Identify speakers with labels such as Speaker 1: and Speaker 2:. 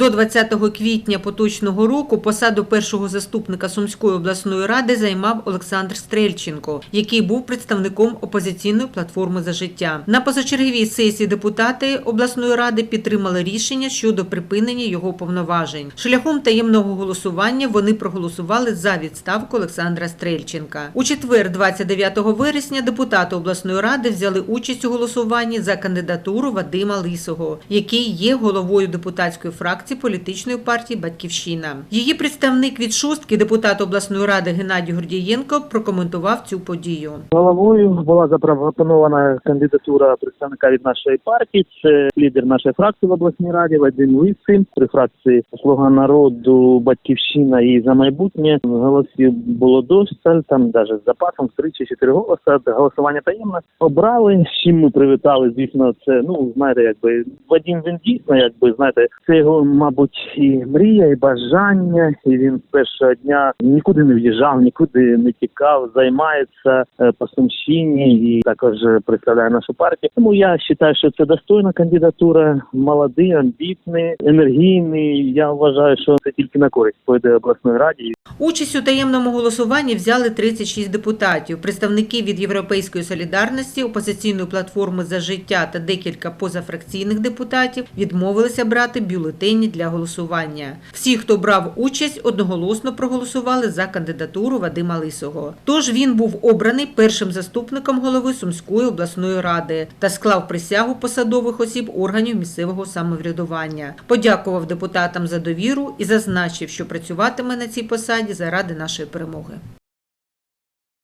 Speaker 1: До 20 квітня поточного року посаду першого заступника Сумської обласної ради займав Олександр Стрельченко, який був представником опозиційної платформи за життя. На позачерговій сесії депутати обласної ради підтримали рішення щодо припинення його повноважень. Шляхом таємного голосування вони проголосували за відставку Олександра Стрельченка. У четвер, 29 вересня, депутати обласної ради взяли участь у голосуванні за кандидатуру Вадима Лисого, який є головою депутатської фракції політичної партії Батьківщина. Її представник від шостки, депутат обласної ради Геннадій Гордієнко, прокоментував цю подію.
Speaker 2: Головою була запропонована кандидатура представника від нашої партії. Це лідер нашої фракції в обласній раді Вадим Лисин. При фракції Слуга народу, Батьківщина і за майбутнє голосів було досталь. Там навіть з запасом три чи чотири голоси. Голосування таємне обрали. З чим ми привітали. Звісно, це ну знаєте, якби Вадим він дійсно, якби знаєте, це його, мабуть, і мрія, і бажання. І він з першого дня нікуди не в'їжджав, нікуди не тікав, займається е, по Сумщині і також представляє нашу партію. Тому я вважаю, що це достойна кандидатура, молодий, амбітний, енергійний. Я вважаю, що це тільки на користь пойде обласної раді.
Speaker 1: Участь у таємному голосуванні взяли 36 депутатів, представники від Європейської солідарності, опозиційної платформи за життя та декілька позафракційних депутатів відмовилися брати бюлетені для голосування. Всі, хто брав участь, одноголосно проголосували за кандидатуру Вадима Лисого. Тож він був обраний першим заступником голови Сумської обласної ради та склав присягу посадових осіб органів місцевого самоврядування. Подякував депутатам за довіру і зазначив, що працюватиме на цій посаді заради нашої перемоги.